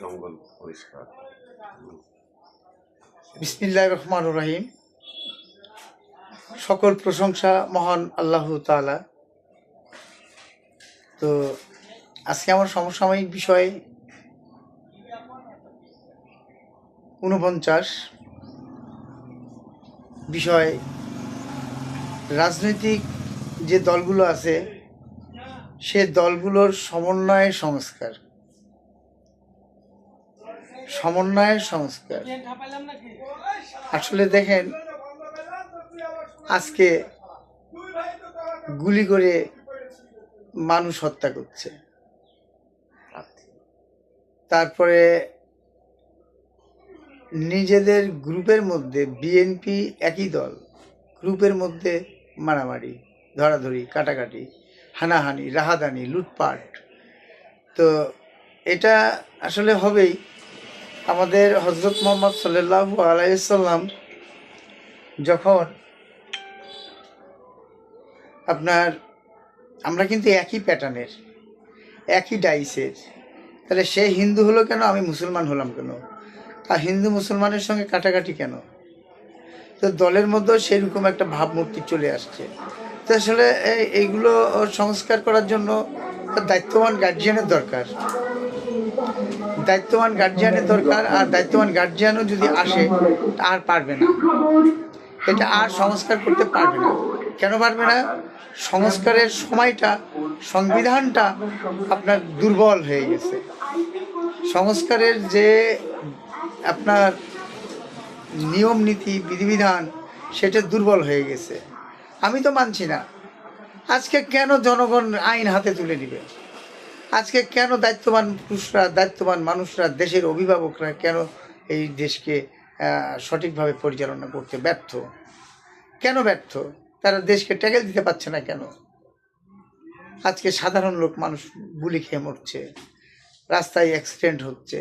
জঙ্গল পরিষ্কার। বিসমিল্লাহ রহমান রহিম। সকল প্রশংসা মহান আল্লাহ তাআলা। তো আজকে আমার সমসাময়িক বিষয় ঊনপঞ্চাশ। বিষয় রাজনৈতিক যে দলগুলো আছে, সে দলগুলোর সমন্বয় সংস্কার। সমন্বয়ের সংস্কার। আসলে দেখেন, আজকে গুলি করে মানুষ হত্যা করছে। তারপরে নিজেদের গ্রুপের মধ্যে, বিএনপি একই দল, গ্রুপের মধ্যে মারামারি, ধরাধরি, কাটাকাটি, হানাহানি, রাহাদানি, লুটপাট। তো এটা আসলে হবেই। আমাদের হজরত মোহাম্মদ সাল্লাহ আলাইসাল্লাম যখন আপনার, আমরা কিন্তু একই প্যাটার্নের, একই ডাইসের, তাহলে সে হিন্দু হলো কেন, আমি মুসলমান হলাম কেন? আর হিন্দু মুসলমানের সঙ্গে কাটাকাটি কেন? তো দলের মধ্যেও সেরকম একটা ভাবমূর্তি চলে আসছে। তো আসলে এই- এইগুলো সংস্কার করার জন্য দায়িত্ববান গার্জিয়ানের দরকার। দায়িত্ববান গার্জিয়ানের দরকার আর দায়িত্ববান গার্জিয়ানও যদি আসে, আর পারবে না। এটা আর সংস্কার করতে পারবে না। কেন পারবে না? সংস্কারের সময়টা, সংবিধানটা আপনার দুর্বল হয়ে গেছে। সংস্কারের যে আপনার নিয়ম নীতি, বিধিবিধান, সেটা দুর্বল হয়ে গেছে। আমি তো মানছি না। আজকে কেন জনগণ আইন হাতে তুলে নিবে? আজকে কেন দায়িত্ববান পুরুষরা, দায়িত্ববান মানুষরা, দেশের অভিভাবকরা কেন এই দেশকে সঠিকভাবে পরিচালনা করতে ব্যর্থ? কেন ব্যর্থ? তারা দেশকে ট্যাকেল দিতে পারছে না কেন? আজকে সাধারণ লোক মানুষ গুলি খেয়ে মরছে, রাস্তায় অ্যাক্সিডেন্ট হচ্ছে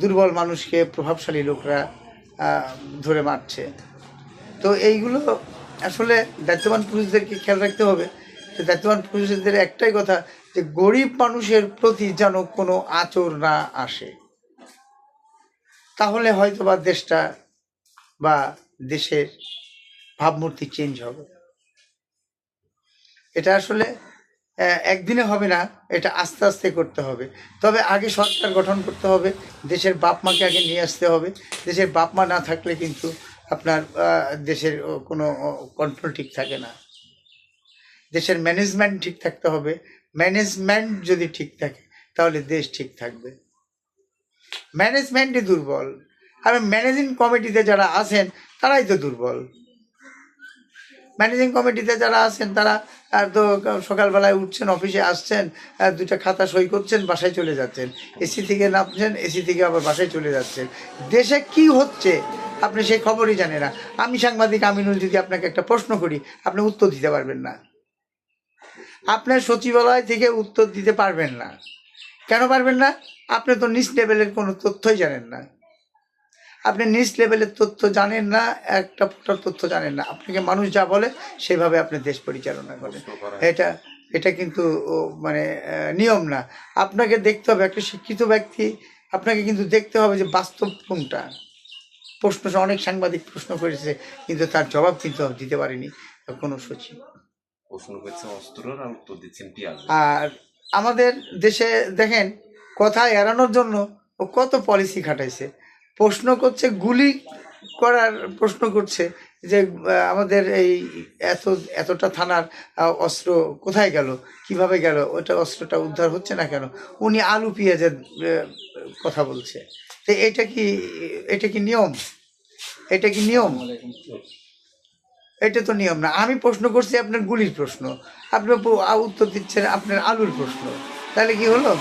দুর্বল মানুষকে প্রভাবশালী লোকরা ধরে মারছে। তো এইগুলো আসলে দায়িত্ববান পুরুষদেরকে খেয়াল রাখতে হবে। দায়িত্ববান পুরুষদের একটাই কথা যে গরিব মানুষের প্রতি যেন কোনো আচর না আসে। তাহলে হয়তো বা দেশটা বা দেশের ভাবমূর্তি চেঞ্জ হবে। এটা আসলে একদিনে হবে না, এটা আস্তে আস্তে করতে হবে। তবে আগে সরকার গঠন করতে হবে, দেশের বাপ মাকে আগে নিয়ে আসতে হবে। দেশের বাপ মা না থাকলে কিন্তু আপনার দেশের কোনো কন্ট্রোল ঠিক থাকে না। দেশের ম্যানেজমেন্ট ঠিক থাকতে হবে। ম্যানেজমেন্ট যদি ঠিক থাকে তাহলে দেশ ঠিক থাকবে। ম্যানেজমেন্টই দুর্বল। আর ম্যানেজিং কমিটিতে যারা আছেন তারাই তো দুর্বল। ম্যানেজিং কমিটিতে যারা আছেন তারা আহ, তো সকালবেলায় উঠছেন অফিসে আসছেন দুটা খাতা সই করছেন বাসায় চলে যাচ্ছেন। এসি থেকে নামছেন এসি থেকে আবার বাসায় চলে যাচ্ছেন। দেশে কি হচ্ছে আপনি সেই খবরই জানেন না। আমি সাংবাদিক আমিনুল যদি আপনাকে একটা প্রশ্ন করি আপনি উত্তর দিতে পারবেন না। আপনার সচিবালয় থেকে উত্তর দিতে পারবেন না। কেন পারবেন না? আপনি তো নিচ লেভেলের কোনো তথ্যই জানেন না। আপনি নিচ লেভেলের তথ্য জানেন না একটা ফোটার তথ্য জানেন না। আপনাকে মানুষ যা বলে সেভাবে আপনি দেশ পরিচালনা করেন। এটা এটা কিন্তু মানে নিয়ম না। আপনাকে দেখতে হবে একটা শিক্ষিত ব্যক্তি আপনাকে কিন্তু দেখতে হবে যে বাস্তব কোনটা। প্রশ্ন অনেক সাংবাদিক প্রশ্ন করেছে কিন্তু তার জবাব কিন্তু দিতে পারেনি কোনো সচিব। প্রশ্ন করছে অস্ত্রর আর উত্তর দিচ্ছেন পেঁয়াজ? আর আমাদের দেশে দেখেন কথা এড়ানোর জন্য ও কত পলিসি খাটাইছে। প্রশ্ন করছে গুলি করার প্রশ্ন করছে যে আমাদের এই এত এতটা থানার অস্ত্র কোথায় গেল? কীভাবে গেল? ওটা অস্ত্রটা উদ্ধার হচ্ছে না কেন? উনি আলু পেঁয়াজের কথা বলছে। তো এটা কি এটা কি নিয়ম? এটা কি নিয়ম? এটা তো নিয়ম না। আমি প্রশ্ন করছি আপনার গুলির প্রশ্ন। আপনি উত্তর দিচ্ছেন আপনার আলুর প্রশ্ন। তাহলে কি হলো?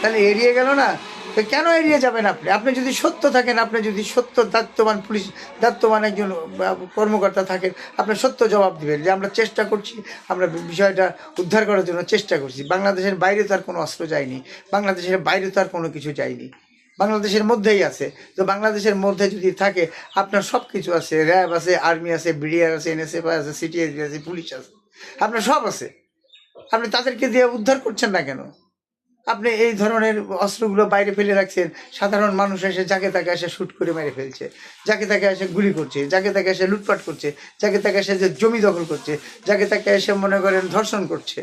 তাহলে এড়িয়ে গেল না? তো কেন এড়িয়ে যাবেন আপনি? আপনি যদি সত্য থাকেন, আপনি যদি সত্য দায়িত্ববান পুলিশ, দায়িত্ববান একজন কর্মকর্তা থাকেন, আপনি সত্য জবাব দিবেন যে আমরা চেষ্টা করছি, আমরা বিষয়টা উদ্ধার করার জন্য চেষ্টা করছি। বাংলাদেশের বাইরে তো আর কোনো অস্ত্র যায়নি। বাংলাদেশের বাইরে তো আর কোনো কিছু যায়নি। বাংলাদেশের মধ্যেই আছে। তো বাংলাদেশের মধ্যে যদি থাকে, আপনার সব কিছু আছে, র্যাব আছে, আর্মি আছে, বিডিআর আছে, এনএসএফ আছে সিটিএস আছে, পুলিশ আছে, আপনার সব আছে। আপনি তাদেরকে দিয়ে উদ্ধার করছেন না কেন? আপনি এই ধরনের অস্ত্রগুলো বাইরে ফেলে রাখছেন, সাধারণ মানুষ এসে যাকে তাকে এসে শ্যুট করে মেরে ফেলছে, যাকে তাকে এসে গুলি করছে, যাকে তাকে এসে লুটপাট করছে, যাকে তাকে এসে যে জমি দখল করছে, যাকে তাকে এসে মনে করেন ধর্ষণ করছে।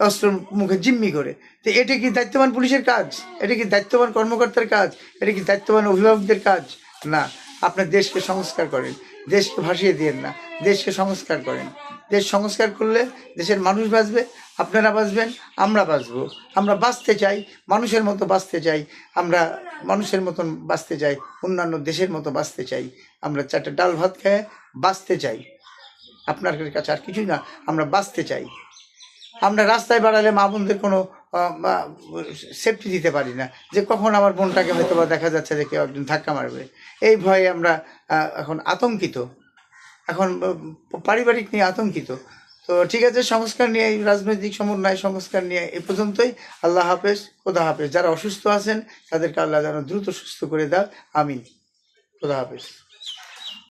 অস্ত্র মুখে জিম্মি করে। তো এটা কি দায়িত্ববান পুলিশের কাজ? এটা কি দায়িত্ববান কর্মকর্তার কাজ? এটা কি দায়িত্ববান অভিভাবকদের কাজ? না। আপনার দেশকে সংস্কার করেন। দেশকে ভাসিয়ে দিয়েন না। দেশকে সংস্কার করেন। দেশ সংস্কার করলে দেশের মানুষ বাঁচবে, আপনারা বাঁচবেন, আমরা বাঁচবো। আমরা বাঁচতে চাই, মানুষের মতো বাঁচতে চাই, আমরা মানুষের মতন বাঁচতে চাই, অন্যান্য দেশের মতো বাঁচতে চাই। আমরা চারটে ডাল ভাত খেয়ে বাঁচতে চাই। আপনার কাছে আর কিছুই না। আমরা বাঁচতে চাই। আমরা রাস্তায় বাড়ালে মা বোনদের কোনো সেফটি দিতে পারি না। যে কখন আমার বোনটাকে হয়তো বা দেখা যাচ্ছে যে কেউ একজন ধাক্কা মারবে। এই ভয়ে আমরা এখন আতঙ্কিত। এখন পারিবারিক নিয়ে আতঙ্কিত। তো ঠিক আছে, সংস্কার নিয়ে এই রাজনৈতিক সমন্বয় সংস্কার নিয়ে এ পর্যন্তই। আল্লাহ হাফেজ, খোদা হাফেজ। যারা অসুস্থ আছেন, তাদেরকে আল্লাহ যেন দ্রুত সুস্থ করে দাও। আমিন। খোদা হাফেজ।